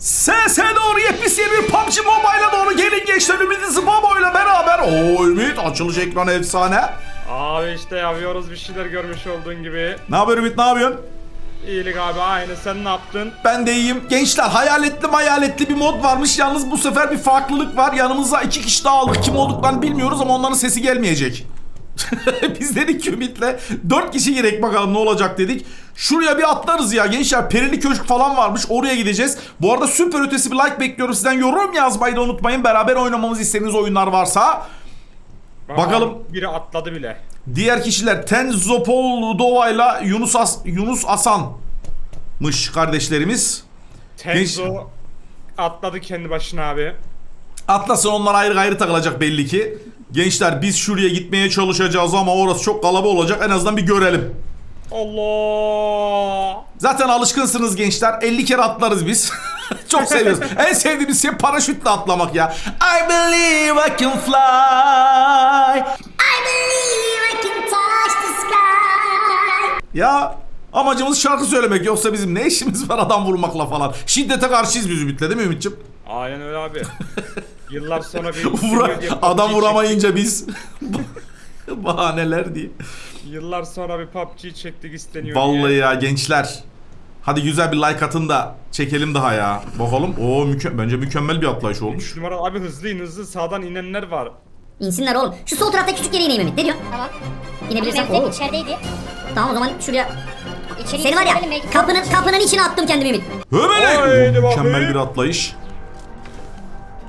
SS doğru yepyeni bir PUBG Mobile'a doğru gelin gençler Ümit Zıbabo ile beraber. Oo Ümit açılış ekranı efsane. Abi işte yapıyoruz bir şeyler görmüş olduğun gibi. Ne haber Ümit ne yapıyorsun? İyilik abi aynı sen ne yaptın? Ben de iyiyim. Gençler hayaletli hayaletli bir mod varmış. Yalnız bu sefer bir farklılık var. Yanımıza iki kişi daha aldık. Kim olduklarını bilmiyoruz ama onların sesi gelmeyecek. Biz dedik ki Ümit'le 4 kişi gerek bakalım ne olacak dedik. Şuraya bir atlarız ya gençler. Perili köşk falan varmış. Oraya gideceğiz. Bu arada süper ötesi bir like bekliyorum sizden. Yorum yazmayı da unutmayın. Beraber oynamamızı istediğiniz oyunlar varsa. Bakalım. Biri atladı bile. Diğer kişiler Tenzopol ile Yunus As Yunus Asan'mış kardeşlerimiz. Tenzo atladı kendi başına abi. Atlas'ın onlar ayrı gayrı takılacak belli ki. Gençler biz şuraya gitmeye çalışacağız ama orası çok kalabalık olacak. En azından bir görelim. Allah! Zaten alışkınsınız gençler. 50 kere atlarız biz. çok seviyoruz. en sevdiğimiz şey paraşütle atlamak ya. I believe I can fly. I believe I can touch the sky. Ya amacımız şarkı söylemek yoksa bizim ne işimiz var adam vurmakla falan. Şiddete karşıyız biz Ümit'le değil mi Ümit'ciğim? Aynen öyle abi. Yıllar sonra bir Vura- adam vuramayınca biz bahaneler diye. Yıllar sonra bir PUBG çektik isteniyor Vallahi diye. ya gençler. Hadi güzel bir like atın da çekelim daha ya. Bakalım. Oo müke- bence mükemmel bir atlayış olmuş. Üç numara abi hızlı in hızlı sağdan inenler var. İnsinler oğlum. Şu sol tarafta küçük yere ineyim Ümit. Ne diyorsun? Tamam. İnebilirsem. Mevzu Oo. içerideydi. Tamam o zaman şuraya. İçeri Seni var ya kapının kapının içine attım kendimi! Haydi bakayım. Mükemmel bir atlayış.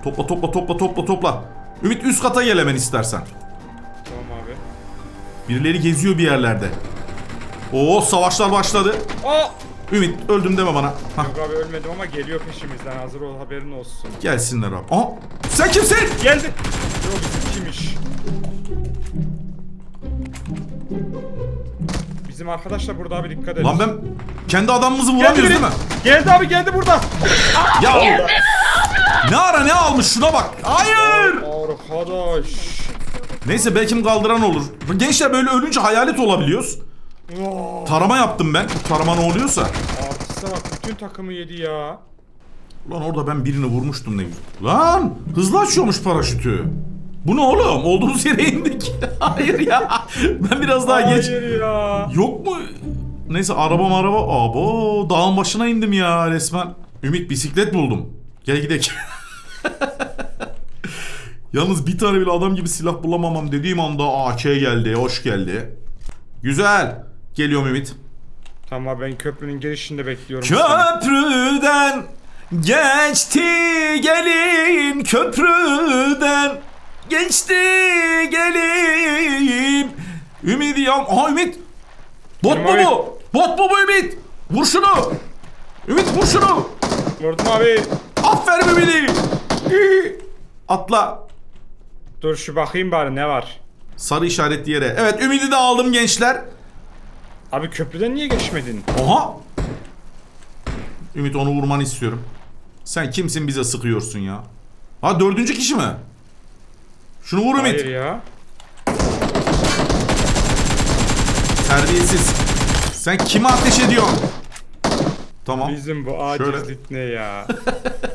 Topla topla topla topla topla. Ümit üst kata gel hemen istersen. Tamam abi. Birileri geziyor bir yerlerde. Oo savaşlar başladı. Aa! Ümit öldüm deme bana. Hah, Yok abi ölmedim ama geliyor peşimizden hazır ol haberin olsun. gelsinler abi. Aha, sen kimsin? Geldi. Yok bizimkiymiş. Bizim arkadaş da burada abi dikkat edin. Lan ben kendi adamımızı Geldi vuramıyoruz biri. değil mi? Geldi abi geldi burada. Ya ne ara ne almış şuna bak. Hayır. Arkadaş. Neyse belki kaldıran olur. Gençler böyle ölünce hayalet olabiliyoruz. Vaa. Tarama yaptım ben. Tarama ne oluyorsa. Artiste bak bütün takımı yedi ya. Lan orada ben birini vurmuştum ne güzel. Lan hızlı açıyormuş paraşütü. Bu ne oğlum? Olduğumuz yere indik. Hayır ya. Ben biraz daha geç. Hayır ya. Yok mu? Neyse araba araba. Abo dağın başına indim ya resmen. Ümit bisiklet buldum. Gel gidelim. Yalnız bir tane bile adam gibi silah bulamamam dediğim anda AK geldi. Hoş geldi. Güzel. Geliyorum Ümit. Tamam ben köprünün girişinde bekliyorum. Köprüden geçti gelin köprüden geçti gelin Ümidi ya aha Ümit Bot mu bu? Bot mu bu Ümit? Vur şunu Ümit vur şunu Vurdum abi. Ümidi Atla Dur şu bakayım bari ne var. Sarı işaretli yere Evet Ümidi de aldım gençler Abi köprüden niye geçmedin? Oha Ümit onu vurmanı istiyorum Sen kimsin bize sıkıyorsun ya Ha dördüncü kişi mi? Şunu vur Ümit Hayır ya. Terbiyesiz. Sen kime ateş ediyorsun? Tamam. Bizim bu acizlik ne ya?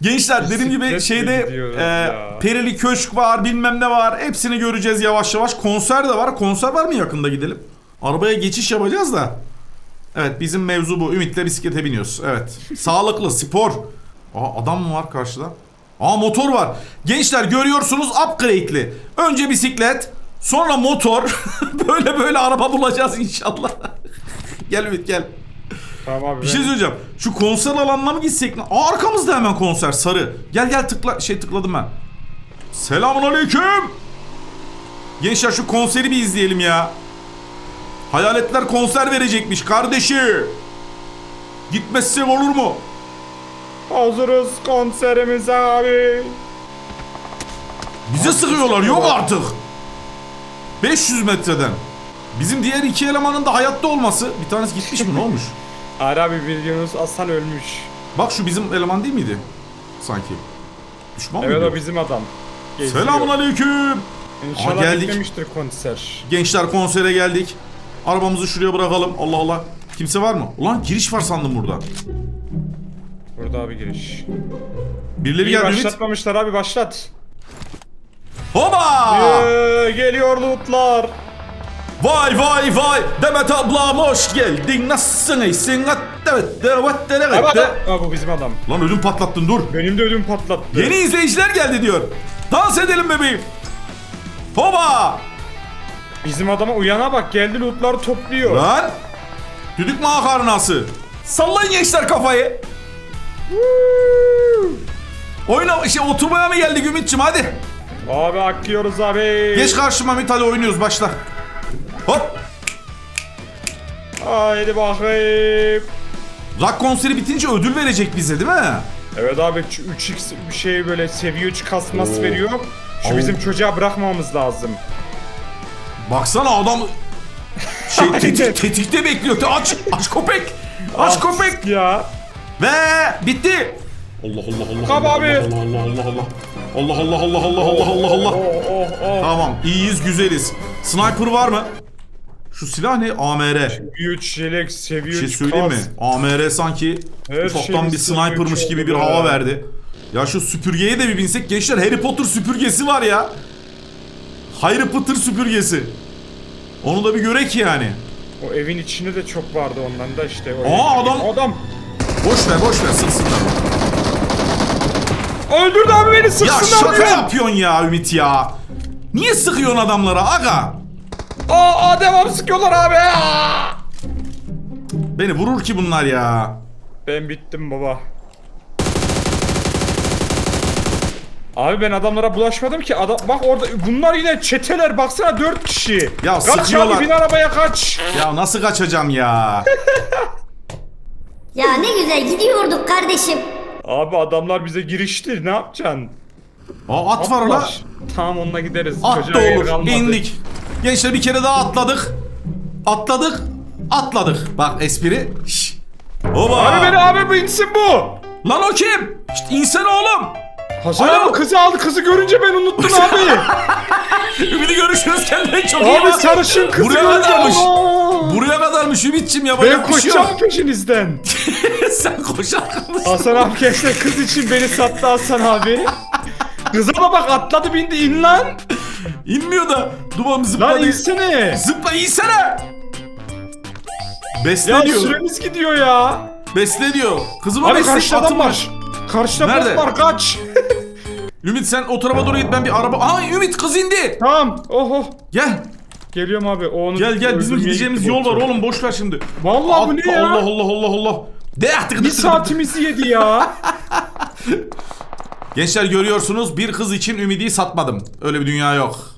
Gençler dediğim gibi şeyde e, perili köşk var bilmem ne var. Hepsini göreceğiz yavaş yavaş. Konser de var. Konser var mı yakında gidelim? Arabaya geçiş yapacağız da. Evet bizim mevzu bu. Ümit'le bisiklete biniyoruz. Evet. Sağlıklı spor. Aa adam mı var karşıda? Aa motor var. Gençler görüyorsunuz upgrade'li. Önce bisiklet, sonra motor. böyle böyle araba bulacağız inşallah. gel Ümit gel. Tamam abi Bir şey söyleyeceğim. Şu konser alanına mı gitsek? Aa, arkamızda hemen konser sarı. Gel gel tıkla şey tıkladım ben. Selamun aleyküm. Gençler şu konseri bir izleyelim ya. Hayaletler konser verecekmiş kardeşi. Gitmezsek olur mu? Hazırız konserimize abi. Bize sıkıyorlar yok artık. 500 metreden. Bizim diğer iki elemanın da hayatta olması. Bir tanesi gitmiş mi ne olmuş? Hayır abi Yunus Aslan ölmüş. Bak şu bizim eleman değil miydi? Sanki. Düşman Evet mıydı? o bizim adam. Geziyor. Selamun aleyküm. İnşallah Aa, geldik. konser. Gençler konsere geldik. Arabamızı şuraya bırakalım. Allah Allah. Kimse var mı? Ulan giriş var sandım burada. Burada abi giriş. Birileri geldi Ümit. başlatmamışlar abi başlat. Hoba! Ee, geliyor lootlar. Vay vay vay Demet ablam hoş geldin. Nasılsın iyisin? Evet evet evet. Aa, bu bizim adam. Lan ödüm patlattın dur. Benim de ödüm patlattı. Yeni izleyiciler geldi diyor. Dans edelim bebeğim. Hoba Bizim adama uyana bak geldi lootları topluyor. Lan! Düdük makarnası. Sallayın gençler kafayı. Oyna işte oturmaya mı geldik Ümit'cim hadi. Abi akıyoruz abi. Geç karşıma Ümit hadi oynuyoruz başla Hop Haydi bakayım. Rock konseri bitince ödül verecek bize değil mi? Evet abi şu 3x bir şey böyle seviye 3 kasmas Oo. veriyor. Şu bizim çocuğa bırakmamamız lazım. Baksana adam şey tetik, tetikte bekliyor. Aç aç köpek. Aç Ah, köpek. Ya. Ve bitti. Allah Allah Allah. Kab Allah, abi. Allah Allah Allah. Allah Allah Allah Allah Allah Allah Allah. Oh oh oh. Tamam iyiyiz güzeliz. Sniper var mı? Şu silah ne? AMR. 3 yelek seviye Bir şey 3 söyleyeyim mi? AMR sanki Her ufaktan bir snipermış gibi bir ya. hava verdi. Ya şu süpürgeye de bir binsek gençler Harry Potter süpürgesi var ya. Harry Potter süpürgesi. Onu da bir görek yani. O evin içinde de çok vardı ondan da işte. O Aa, adam- Adam. Boş ver boş ver sıksınlar. Öldürdü abi beni Ya sıksınlar şaka beni. yapıyorsun ya Ümit ya. Niye sıkıyorsun adamlara aga? Aa, aa devam sıkıyorlar abi. Aa! Beni vurur ki bunlar ya. Ben bittim baba. Abi ben adamlara bulaşmadım ki. Adam bak orada bunlar yine çeteler baksana 4 kişi. Ya kaç sıkıyorlar. abi bin arabaya kaç. Ya nasıl kaçacağım ya? Ya ne güzel gidiyorduk kardeşim. Abi adamlar bize girişti ne yapacaksın? Aa, at var la. Atlar. Tamam onunla gideriz. At Çocuğa da olur. kalmadı. İndik. Gençler bir kere daha atladık. Atladık. Atladık. Bak espri. Şş. Oba. Abi beni abi binsin bu. Lan o kim? İşte insan oğlum. Hasan Alo. abi kızı aldı kızı görünce ben unuttum abi. Ümidi görüşürüz kendine çok iyi abi bak. sarışın kızı Buraya görünce. kadarmış. Aa! Buraya kadarmış Ümit'cim Ben yapacak bir şey yok. koşacağım peşinizden. Sen koşar mısın? Hasan abi gençler kız için beni sattı Hasan abi. Kıza da bak atladı bindi in lan. İnmiyor da. Duman Lan zıpladı. insene. Zıpla insene. Besle Ya diyor. süremiz gidiyor ya. Besle diyor. Kızıma Abi besle. karşıda atım adam var. Karşıda Nerede? bot var kaç. Ümit sen o tarafa doğru git ben bir araba... Aa Ümit kız indi. tamam. Oho. Gel. Geliyorum abi. O onu Gel gel bizim öldürmeye gideceğimiz gitti yol botu. var oğlum boş ver şimdi. Vallahi bu ne ya? Allah Allah Allah Allah. De artık. Bir saatimizi yedi ya. Gençler görüyorsunuz bir kız için ümidi satmadım. Öyle bir dünya yok.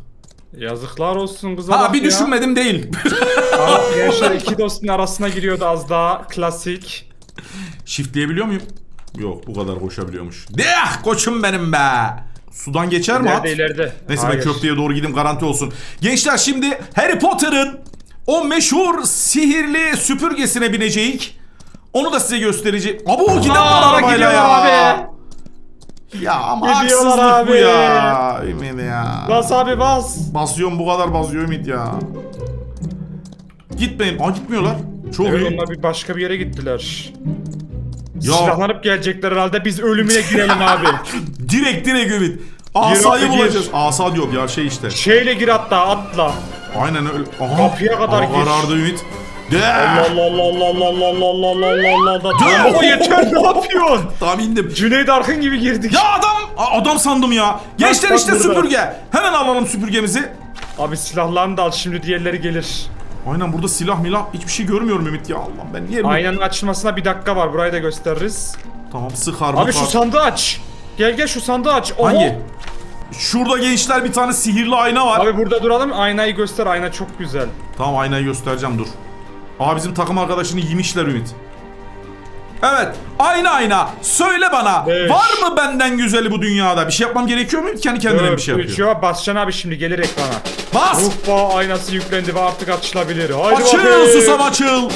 Yazıklar olsun kıza Ha bak bir ya. düşünmedim değil. Abi gençler iki dostun arasına giriyordu az daha. Klasik. Shiftleyebiliyor muyum? Yok bu kadar koşabiliyormuş. De koçum benim be. Sudan geçer mi at? İleride ileride. Neyse ben Hayır. köfteye doğru gideyim garanti olsun. Gençler şimdi Harry Potter'ın o meşhur sihirli süpürgesine bineceğiz. Onu da size göstereceğim. Abi o giden Aa, var arabayla ya. abi. Ya ama Gidiyorlar haksızlık bu abi. ya. Ümit ya. Bas abi bas. Basıyorum bu kadar basıyor Ümit ya. Gitmeyin. Aa gitmiyorlar. Çok Evet iyi. onlar bir başka bir yere gittiler. Ya. Silahlanıp gelecekler herhalde biz ölümüne girelim abi. Direkt direkt Ümit. Asayı Gir abi, bulacağız. gir. Asa diyorum ya şey işte. Şeyle gir hatta atla. Aynen öyle. Aha. Kapıya kadar Aa, gir. Karardı Ümit. De. Allah Allah Allah Allah Allah Allah Allah Allah Allah Tamam o yeter ne yapıyorsun? Tamam indim. Cüneyt Arkın gibi girdik. Ya adam A- adam sandım ya. Gençler bak işte burada. süpürge. Hemen alalım süpürgemizi. Abi silahlarını da al şimdi diğerleri gelir. Aynen burada silah milah hiçbir şey görmüyorum Ümit ya. Allah ben niye Aynanın açılmasına bir dakika var burayı da gösteririz. Tamam sıkar Abi bakar. şu sandığı aç. Gel gel şu sandığı aç. Oho. Hangi? Şurada gençler bir tane sihirli ayna var. Abi burada duralım aynayı göster ayna çok güzel. Tamam aynayı göstereceğim dur. Aa bizim takım arkadaşını yemişler Ümit. Evet ayna ayna söyle bana Beş. var mı benden güzeli bu dünyada? Bir şey yapmam gerekiyor mu? Kendi kendine bir şey Üç yapıyor. ya basacaksın abi şimdi gelir ekrana. Bas! Hoppa aynası yüklendi ve artık açılabilir. Haydi Açıl bakayım. susam açıl.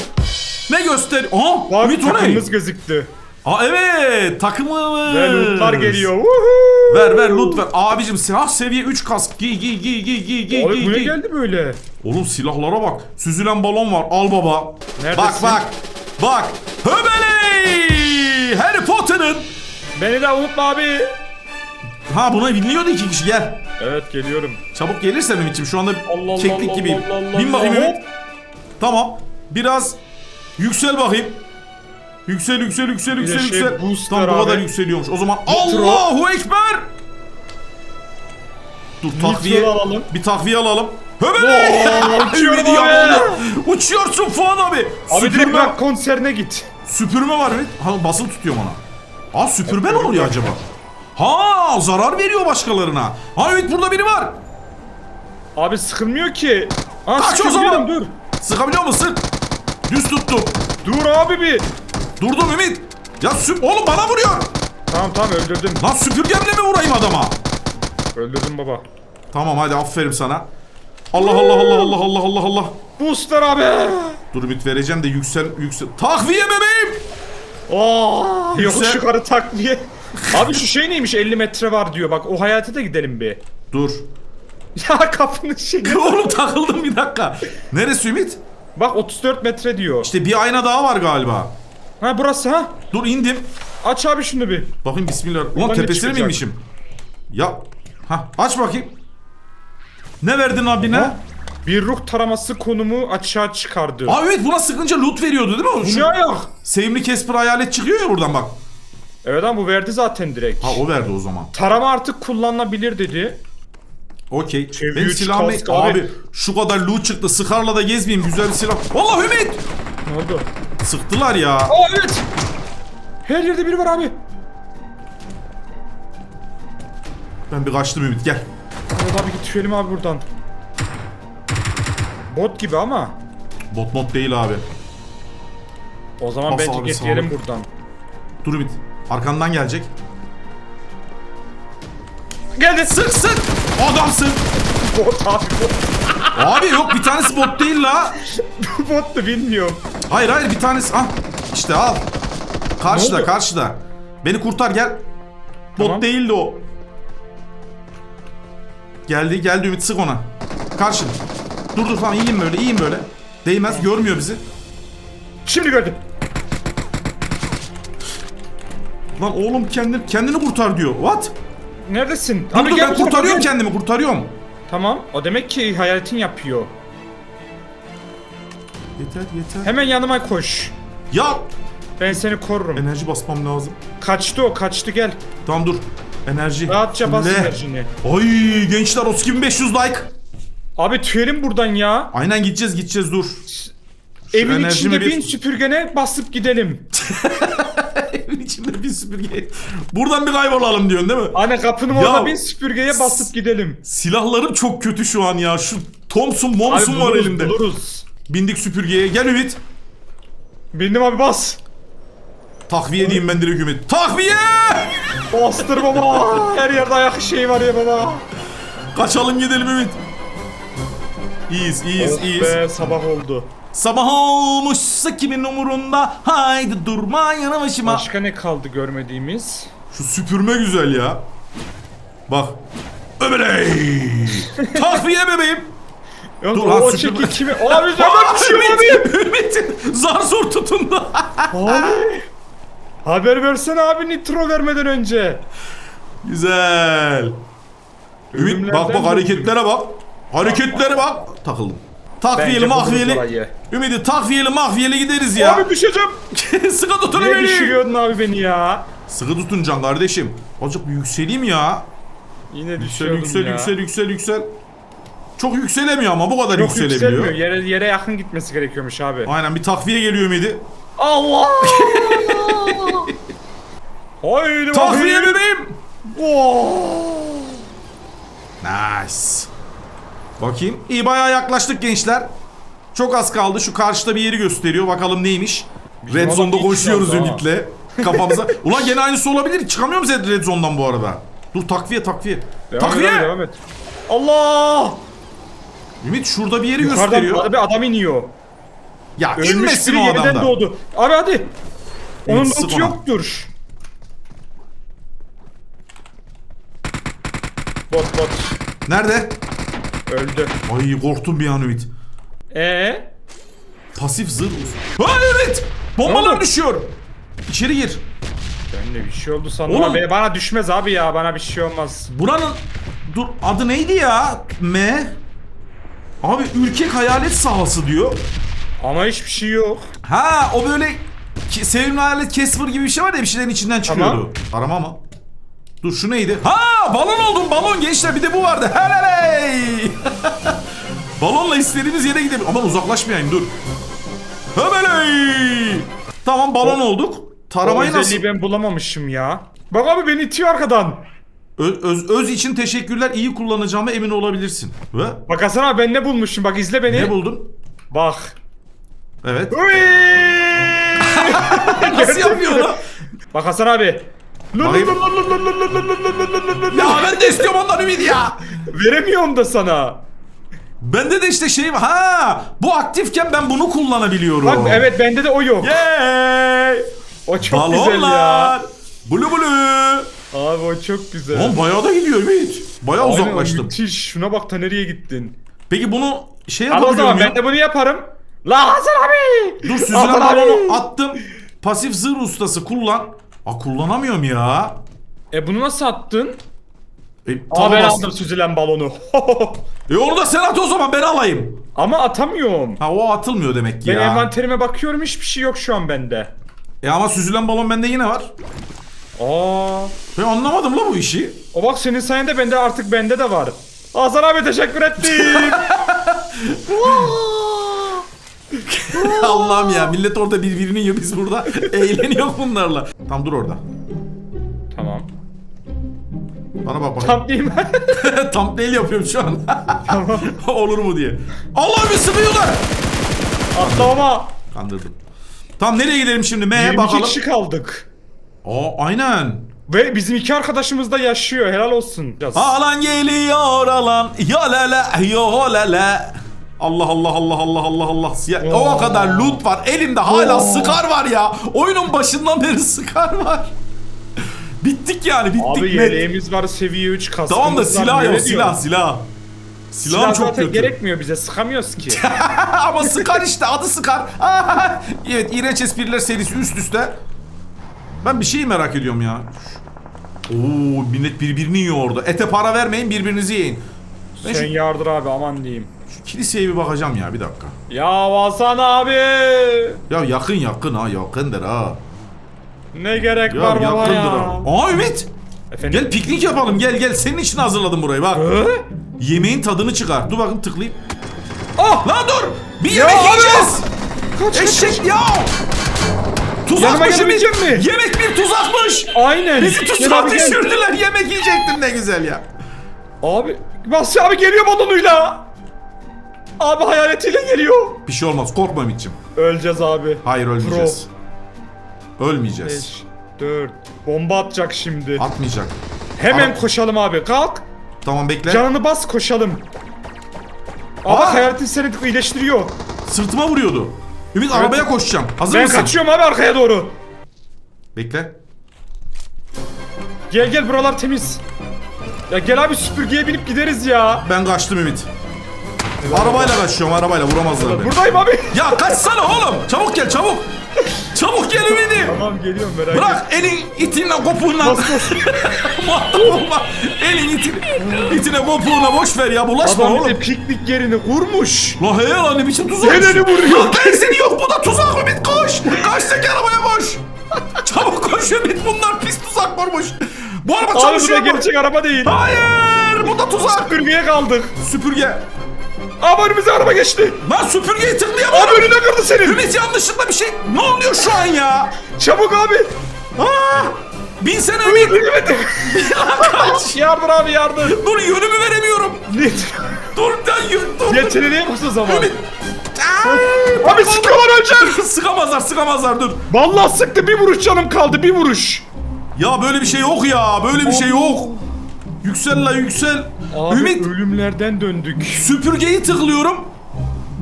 Ne göster? Aa Bak Ümit o ne? gözüktü. Aa evet takımımız. Ve lootlar geliyor. Woohoo. Ver ver loot ver. Abicim silah seviye 3 kask. Giy giy giy giy giy giy Abi giy. bu ne giy. geldi böyle? Oğlum silahlara bak. Süzülen balon var. Al baba. Neredesin? Bak bak. Bak. Höbeley! Harry Potter'ın. Beni de unutma abi. Ha buna biniliyordu iki kişi gel. Evet geliyorum. Çabuk gelirsen Ümit'ciğim şu anda Allah Allah keklik Allah gibiyim. Allah Allah Bin bakayım Allah. Ümit. Tamam. Biraz yüksel bakayım. Yüksel yüksel yüksel yüksel şey yüksel. Tam bu kadar abi. yükseliyormuş. O zaman Nitro. Allahu Ekber. Dur takviye. Alalım. Bir takviye alalım. Höbele. Ümidi yapalım. Uçuyorsun Fuat abi. Abi süpürme, konserine git. süpürme var Ümit. Ha basılı tutuyorum ona. Aa süpürme ne oluyor acaba? Ha zarar veriyor başkalarına. Ha Ümit burada biri var. Abi sıkılmıyor ki. Aa, Kaç o zaman. Dur. Sıkabiliyor musun? Düz tuttum. Dur abi bir. Durdum Ümit. Ya süp oğlum bana vuruyor. Tamam tamam öldürdüm. Lan süpürgemle mi vurayım adama? Öldürdüm baba. Tamam hadi aferin sana. Allah Allah Allah Allah Allah Allah Allah. Booster abi. Dur Ümit vereceğim de yüksel yüksel. Takviye bebeğim. Oo, Yüksel. yokuş yukarı takviye. Abi şu şey neymiş 50 metre var diyor. Bak o hayata da gidelim bir. Dur. Ya kapının şeyi. oğlum takıldım bir dakika. Neresi Ümit? Bak 34 metre diyor. İşte bir ayna daha var galiba. Ha burası ha. Dur indim. Aç abi şunu bir. Bakayım bismillah. Ulan ne tepesine çıkacak? mi inmişim? Ya. Ha aç bakayım. Ne verdin abine? Ha? Bir ruh taraması konumu açığa çıkardı. Aa evet buna sıkınca loot veriyordu değil mi? o? Bu Şu ne ayak? sevimli Casper hayalet çıkıyor ya buradan bak. Evet ama bu verdi zaten direkt. Ha o verdi o zaman. Tarama artık kullanılabilir dedi. Okey. Benim üç silahım kask abi. abi. şu kadar loot çıktı. Sıkarla da gezmeyeyim. Güzel bir silah. Allah Ümit! Ne oldu? Sıktılar ya. Aa evet. Her yerde biri var abi. Ben bir kaçtım Ümit gel. Evet abi gitmeyelim abi buradan. Bot gibi ama. Bot mod değil abi. O zaman Bas bence abi, buradan. Dur Ümit. Arkandan gelecek. Geldi. Sık sık. Adamsın. Bot abi bot. Abi yok bir tanesi bot değil la. Bu bottu bilmiyorum. Hayır hayır bir tanesi. Ah işte al. Karşıda karşıda. Beni kurtar gel. Bot Tamam. değildi o. Geldi geldi Ümit sık ona. Karşın. Dur dur tamam iyiyim böyle iyiyim böyle. Değmez görmüyor bizi. Şimdi gördüm. Lan oğlum kendini kendini kurtar diyor. What? Neredesin? Dur dur gel ben bu tarafa, kurtarıyorum gel. kendimi kurtarıyorum. Tamam. O demek ki hayaletin yapıyor. Yeter yeter. Hemen yanıma koş. Ya Ben seni korurum. enerji basmam lazım. Kaçtı o kaçtı gel. Tamam dur. Enerji. Rahatça bas Ne? enerjini. Ay gençler 3500 like. Abi tüyelim buradan ya. Aynen gideceğiz gideceğiz dur. Şu Evin enerjimi içinde bir- bin süpürgene basıp gidelim. Evin içinde bir süpürge. Buradan bir kaybolalım diyorsun değil mi? Hani kapının orada bin süpürgeye basıp gidelim. Silahlarım çok kötü şu an ya. Şu Thompson Momson var buluruz, elimde. buluruz. Bindik süpürgeye. Gel Ümit. Bindim abi bas. Takviye diyeyim ben direkt Ümit. Takviye! Bastır baba. Her yerde ayak şeyi var ya baba. Kaçalım gidelim Ümit. İyiyiz, iyiyiz, Oh iyiyiz. be sabah oldu. Sabah olmuşsa kimin umurunda? Haydi durma yanı başıma. Başka ne kaldı görmediğimiz? Şu süpürme güzel ya. Bak. Öbeley. Takviye bebeğim. Yok, Dur lan, o süpürme. çekil kimi? Abi hemen düşüyor abi. Ümit, Ümit zar zor tutundu. Abi. Haber versene abi nitro vermeden önce. Güzel. Ümit Ölümlerden bak bak hareketlere bak. Hareketlere bak. Takıldım. Takviyeli Bence buluruz mahviyeli. Ümidi takviyeli mahviyeli gideriz ya. Abi düşeceğim. Sıkı tutun Niye beni. düşürüyordun abi beni ya? Sıkı tutunacaksın kardeşim. Azıcık bir yükseleyim ya. Yine Yüksel düşüyordum yüksel ya. yüksel yüksel yüksel. Çok yükselemiyor ama bu kadar Yok yükselebiliyor. yükselmiyor. Yere, yere yakın gitmesi gerekiyormuş abi. Aynen bir takviye geliyor Ümidi. Allah! Haydi Takviye bakayım. bebeğim. Oo! Nice. Bakayım. İyi bayağı yaklaştık gençler. Çok az kaldı. Şu karşıda bir yeri gösteriyor. Bakalım neymiş. Red adam Zone'da iyi koşuyoruz ha. Ümit'le. Kafamıza. Ulan gene aynısı olabilir. Çıkamıyor musun Red Zone'dan bu arada? Dur takviye takviye. Devam takviye. et, devam et. Allah! Ümit şurada bir yeri Yukarıdan gösteriyor. bir adam iniyor. Ya Ölmüş inmesin biri o yeniden adam da. doğdu. Abi hadi. Onun Ümit, sık loot ona. yoktur. Bot bot. Nerede? Öldü. Ay korktum bir an Ümit. Ee? Pasif zırh. Ha evet. Bombalar oldu? düşüyor. İçeri gir. Ben de bir şey oldu sandım Oğlum. bana düşmez abi ya bana bir şey olmaz. Buranın dur adı neydi ya? M. Abi ülkek hayalet sahası diyor. Ama hiçbir şey yok. Ha o böyle ki, sevimli hayalet Casper gibi bir şey var ya bir şeylerin içinden çıkıyordu. Arama mı? Dur şu neydi? Ha balon oldum balon gençler bir de bu vardı. Heleley. Balonla istediğimiz yere gidelim. Aman uzaklaşmayayım dur. Heleley. Tamam balon olduk. O Taramayı nasıl? özelliği ben bulamamışım ya. Bak abi beni itiyor arkadan. Ö- öz, öz için teşekkürler. iyi kullanacağıma emin olabilirsin. Ve Bak Hasan abi ben ne bulmuşum bak izle beni. ne buldun? Bak. Evet. Nasıl yapıyor onu? Bak Hasan abi. Bakayım. Ya ben de istiyorum ondan Ümit ya. Veremiyorum da sana. Bende de işte şey var. Ha, bu aktifken ben bunu kullanabiliyorum. Bak evet bende de o yok. Yay! O çok güzel ya. Balonlar. Bulu bulu. Abi o çok güzel. Oğlum bayağı da gidiyor Ümit. Bayağı Aynen, uzaklaştım. Müthiş. Şuna bak da nereye gittin? Peki bunu şey Al o yapabiliyor zaman muyum? ben de bunu yaparım. La Hasan abi. Dur süzülen Hasan abi. balonu attım. Pasif zırh ustası kullan. Aa kullanamıyorum ya. E bunu nasıl attın? E, Aa ben aldım süzülen balonu. E onu da sen at o zaman ben alayım. Ama atamıyorum. Ha o atılmıyor demek ki Ben ya. envanterime bakıyorum hiçbir şey yok şu an bende. E ama süzülen balon bende yine var. Aa. Ben anlamadım la bu işi. O bak senin sayende bende artık bende de var. Hasan abi teşekkür ettim. Allah'ım ya millet orada birbirini yiyor biz burada eğleniyor bunlarla. Tam dur orada. tamam. Bana bak bak. Tam değil mi? Tam değil yapıyorum şu an. Olur mu diye. Allah bir sıvıyorlar. Atlama. Kandırdım. Tam nereye gidelim şimdi? M'ye 22 bakalım. kişi kaldık. Aa aynen. Ve bizim iki arkadaşımız da yaşıyor. Helal olsun. Alan geliyor alan. Ya lele yo lele. Allah Allah Allah Allah Allah Allah. Ya, o Oo. kadar loot var. Elimde hala Oo. sıkar var ya. Oyunun başından beri sıkar var. Bittik yani bittik. Abi net. yeleğimiz var seviye 3 kaskımız Tamam da var, silah böyle yok silah diyorum. silah. Silahım Silah çok zaten kötü. gerekmiyor bize sıkamıyoruz ki. Ama sıkar işte adı sıkar. evet iğrenç espriler serisi üst üste. Ben bir şeyi merak ediyorum ya. Oo millet birbirini yiyor orada. Ete para vermeyin birbirinizi yiyin. Ben Sen şu, yardır abi aman diyeyim. şu kiliseye bir bakacağım ya bir dakika. Ya Hasan abi. Ya yakın yakın ha yakındır ha. Ne gerek Ya var baba yakındır ya. ha. Aa Ümit. Efendim? Gel piknik yapalım gel gel senin için hazırladım burayı bak. Hı? Yemeğin tadını çıkar. Dur bakayım tıklayayım. Ah! Lan dur. Bir yemek abi! yiyeceğiz. Kaç Eşek ya. Yanıma Tuzakmış Ümit. gelebilecek mi? Yemek bir tuzakmış. Aynen. Bizi tuzağa gel. düşürdüler. Yemek yiyecektim ne güzel ya. Abi Basri abi geliyor balonuyla. Abi hayaletiyle geliyor. Bir şey olmaz. Korkma Ümit'ciğim. Öleceğiz abi. Hayır ölmeyeceğiz. Ölmeyeceğiz. 5 4 Bomba atacak şimdi. Atmayacak. Hemen Ara- koşalım abi. Kalk. Tamam bekle. Canını bas koşalım. Abi Aa! hayaletin seni iyileştiriyor. Sırtıma vuruyordu. Ümit arabaya koşacağım. Hazır Ben mısın? kaçıyorum abi arkaya doğru. Bekle. Gel gel buralar temiz. Ya gel abi süpürgeye binip gideriz ya. Ben kaçtım Ümit. Arabayla kaçıyorum arabayla vuramazlar beni. Buradayım abi. Ya kaçsana oğlum. Çabuk gel çabuk. Çabuk gel Ümit'im. Tamam geliyorum merak Bırak elin itiyle kopuğunla. Muhatap olma. Elin itine, itine kopuğuna boş ver ya bulaşma Adam oğlum. bir de piknik yerini kurmuş. La hey lan ne biçim tuzak? Nereni vuruyor? Lan benzini yok bu da tuzak Ümit koş. Kaç tek arabaya koş. Çabuk koş Ümit bunlar pis tuzak kurmuş. Bu araba Abi bu da çalışıyor mu? gerçek araba değil. Hayır bu da tuzak. Süpürgeye kaldık. Süpürge. Abi önümüze araba geçti. Lan süpürgeyi Abi tıklayamadım. önüne kırdı senin. Ümit yanlışlıkla bir şey. Ne oluyor şu an ya? Çabuk abi. Aa! Binsene Ümit. Evet. yardır abi yardır. Dur yönümü veremiyorum. Dur yürü. Dur. Yeteneğe bas o zaman. Ümit. Abi sıkıyorlar öleceğim. sıkamazlar sıkamazlar dur. Vallahi sıktı bir vuruş canım kaldı bir vuruş. Ya böyle bir şey yok ya. Böyle bir şey yok. Yüksel la yüksel. Abi Ümit ölümlerden döndük. süpürgeyi tıklıyorum.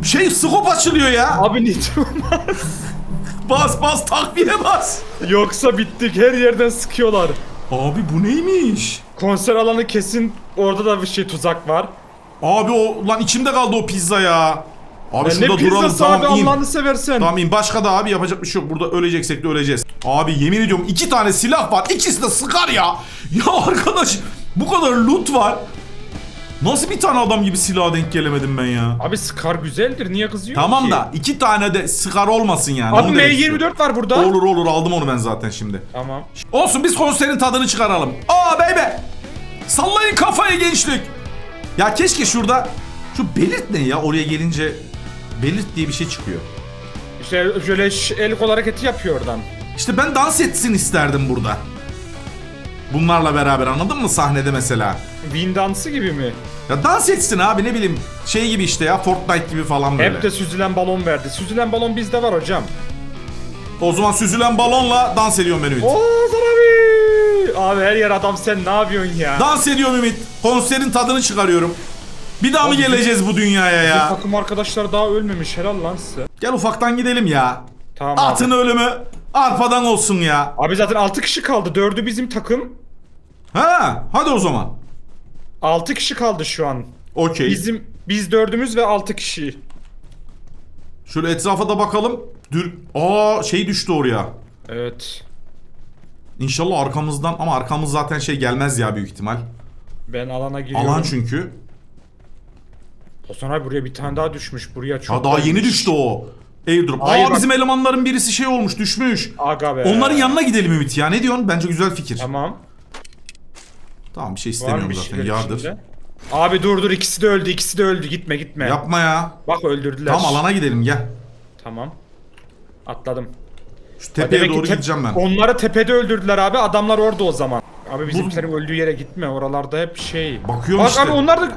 Şey skop açılıyor ya. Abi nitro Bas bas takviye bas. Yoksa bittik her yerden sıkıyorlar. Abi bu neymiş? Konser alanı kesin orada da bir şey tuzak var. Abi o lan içimde kaldı o pizza ya. Abi Ya ne şurada duralım pizzası abi tamam in. Allah'ını seversen. Tamam in. Başka da abi yapacak bir şey yok. Burada öleceksek de öleceğiz. Abi yemin ediyorum iki tane silah var. İkisi de sıkar ya. Ya arkadaş bu kadar loot var. Nasıl bir tane adam gibi silaha denk gelemedim ben ya? Abi Scar güzeldir niye kızıyor Tamam ki? da iki tane de sıkar olmasın yani. Abi onu demek istiyorum. M24 var burada. Olur olur aldım onu ben zaten şimdi. Tamam. Olsun biz konserin tadını çıkaralım. Aa baby. Sallayın kafayı gençlik. Ya keşke şurada şu belirt ne ya oraya gelince belirt diye bir şey çıkıyor. İşte şöyle ş- el kol hareketi yapıyor oradan. İşte ben dans etsin isterdim burada. Bunlarla beraber anladın mı sahnede mesela? Win dansı gibi mi? Ya dans etsin abi ne bileyim şey gibi işte ya Fortnite gibi falan böyle. Hep de süzülen balon verdi. Süzülen balon bizde var hocam. O zaman süzülen balonla dans ediyorum ben Ümit. Oo abi. Abi her yer adam sen ne yapıyorsun ya? Dans ediyorum Ümit. Konserin tadını çıkarıyorum. Bir daha mı Abi, geleceğiz bu dünyaya ya? Takım arkadaşlar daha ölmemiş helal lan size. Gel ufaktan gidelim ya. Tamam Atın abi. ölümü arpadan olsun ya. Abi zaten 6 kişi kaldı. 4'ü bizim takım. Ha, hadi o zaman. 6 kişi kaldı şu an. Okey. Bizim biz dördümüz ve 6 kişi. Şöyle etrafa da bakalım. Dür Aa şey düştü oraya. Evet. İnşallah arkamızdan ama arkamız zaten şey gelmez ya büyük ihtimal. Ben alana giriyorum. Alan çünkü. Hasan abi buraya bir tane daha düşmüş. Buraya çok Ha daha yeni ölmüş. düştü o. Airdrop. Hayır, Aa bak- bizim elemanların birisi şey olmuş düşmüş. Aga be. Onların yanına gidelim Ümit ya. Ne diyorsun? Bence güzel fikir. Tamam, Tamam. bir şey istemiyorum bir zaten. şeyler Yardır. içinde? Abi dur dur ikisi de öldü ikisi de öldü gitme gitme. Yapma ya. Bak öldürdüler. Tam alana gidelim gel. Tamam. Atladım. Şu tepeye Demek ki doğru tep- gideceğim ben. Onları tepede öldürdüler abi adamlar orada o zaman. Abi bizimkilerin öldüğü yere gitme oralarda hep şey. Bakıyorum Bak işte. abi onlar da...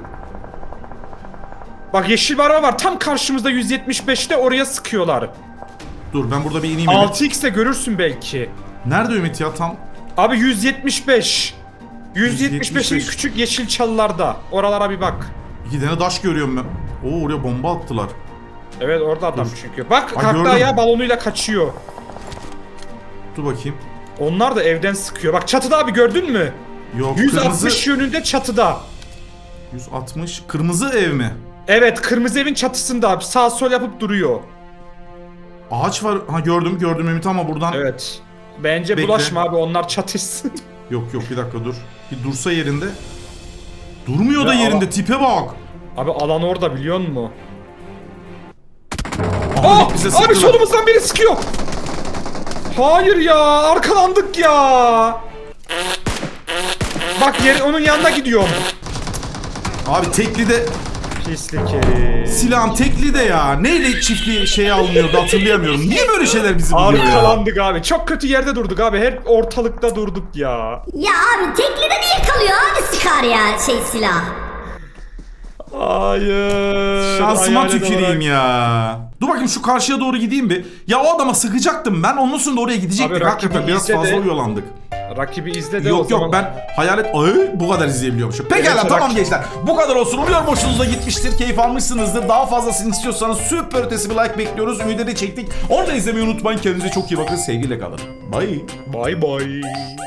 Bak yeşil bir araba var tam karşımızda 175'te oraya sıkıyorlar. Dur ben burada bir ineyim Ümit. 6x'te görürsün belki. Nerede Ümit ya tam? Abi 175. 175'in 175. küçük yeşil çalılarda. Oralara bir bak. İki tane taş görüyorum ben. Oo oraya bomba attılar. Evet orada adam çünkü. Bak Ay, kalktı gördüm. ayağı balonuyla kaçıyor. Dur bakayım. Onlar da evden sıkıyor. Bak çatıda abi gördün mü? Yok 160 kırmızı yönünde çatıda. 160 kırmızı ev mi? Evet kırmızı evin çatısında abi sağ sol yapıp duruyor. Ağaç var. Ha gördüm gördüm Ümit ama buradan Evet. Bence Bekle. bulaşma abi onlar çatışsın. yok yok bir dakika dur. Bir dursa yerinde. Durmuyor da Ya yerinde ama- tipe bak. abi alan orada biliyor musun? Aha, Aa, bize abi sıktılar. solumuzdan biri sıkıyor. Hayır ya arkalandık ya. Bak yer, onun yanına gidiyorum. Abi tekli de Pislik herif. silahın tekli de ya. Neyle çiftli şey alınıyordu hatırlayamıyorum. Niye böyle şeyler bizi buluyor ya? Arkalandık abi. Çok kötü yerde durduk abi. Hep ortalıkta durduk ya. Ya abi teklide niye kalıyor abi sıkar ya şey silah. Hayır. Şansıma Hayalet tüküreyim olarak. ya. Dur bakayım şu karşıya doğru gideyim bir. Ya o adama sıkacaktım ben. Onun da oraya gidecektik. Abi Hakikaten rakibi biraz fazla de- oyalandık. Rakibi izle de o Yok yok zaman. ben hayalet Ay, bu kadar izleyebiliyormuşum. Pekala Evet, tamam Rakip. gençler. Bu kadar olsun. Umuyorum hoşunuza gitmiştir. Keyif almışsınızdır. Daha fazlasını istiyorsanız süper ötesi bir like bekliyoruz. Ümidi de çektik. Onu da izlemeyi unutmayın. Kendinize çok iyi bakın. Sevgiyle kalın. Bye. Bye bye.